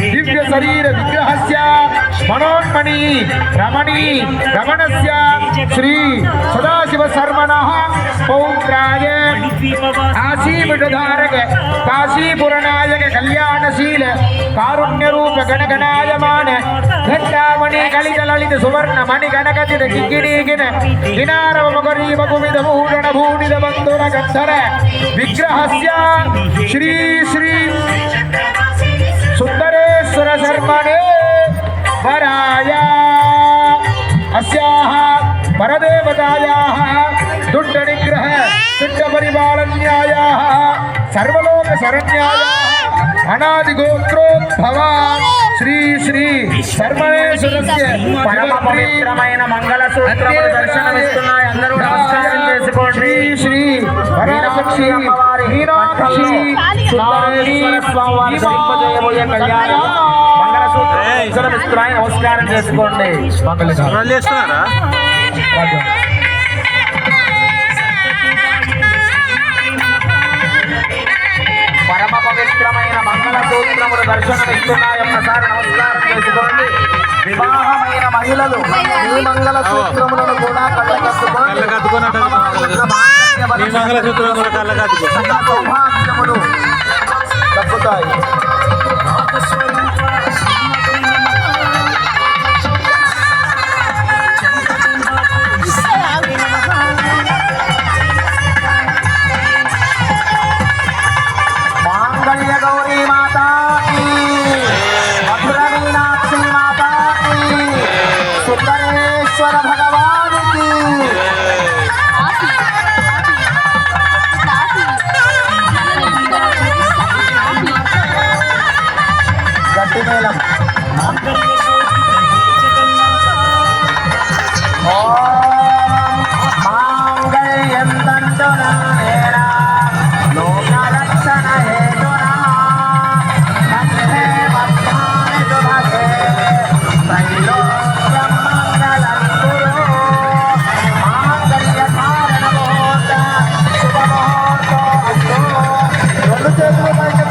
ದಿವ್ಯ ಶರೀರ ವಿಗ್ರಹ ಮನೋನ್ಮಣಿ, ರಮಣಿ, ರಮಣಸ್ಯ, ಶ್ರೀ ಸದಾಶಿವ ಸರ್ಮನಃ ಪೌತ್ರಾಯ. ಕಾಶೀಬಿಡಧಾರಕ ಕಾಶೀಪುರನಾಯಕ ಕಲ್ಯಾಣಶೀಲ, ಕಾರುಣ್ಯರೂಪ ಗಣಗಣಾಯಮಾನ, ಘಟ್ಟಾಮಣಿ ಕಳಿತ ಲಲಿತ ಸುವರ್ಣ ಮಣಿ ಗಣಗತಿರ ಕಿಕ್ಕಿಡೀಗಿನ ದಿನಾರವ ಮಗರಿ ಮಗುವಿದ ಮೂಡಣ ಭೂಮಿದ ಬಂಧುರ ಗಂಧರ ವಿಗ್ರಹಸ್ಯ. ಶ್ರೀ ಶ್ರೀ పరదేవతాయాः దుడ్డ నిగ్రహ దుడ్డ పరిపాలన్యాయాः సర్వలోక శరణ్యాయాः అనాది గోత్రోద్భవ. శ్రీ శ్రీ సర్వేశ్వరస్య పరమ పవిత్రమైన మంగళ సూత్రములు దర్శనమిస్తున్నాయి అందరూ నమస్కారం చేసుకోండి. శ్రీ శ్రీ పరాశక్తి మీనాక్షి సుందరేశ్వర స్వామి వారి ధరింపజేయబోయే కళ్యాణం. మంగళ సూత్రం దర్శనమిస్తున్నాయి. నమస్కారం చేసుకోండి. పరమ పవిత్రమైన మంగళ సూత్రములు దర్శనమిస్తున్నాయి. ఒక్కసారి నమస్కారం చేసుకోండి. వివాహమైన మహిళలు ఈ మంగళ సూత్రములను కూడా కళ్ళకత్తుకొని కళ్ళ కత్తుకున్నట్టు నీ మంగళసూత్రం కూడా కళ్ళ కత్తుకో సకల సౌభాగ్యములు దక్కుతాయి. மங்கள கௌரி மாதா மதுர மீனாட்சி மாதா சுந்தரேஸ்வர பகவானுக்கு கட்டி மேலம் చేతులు పైకి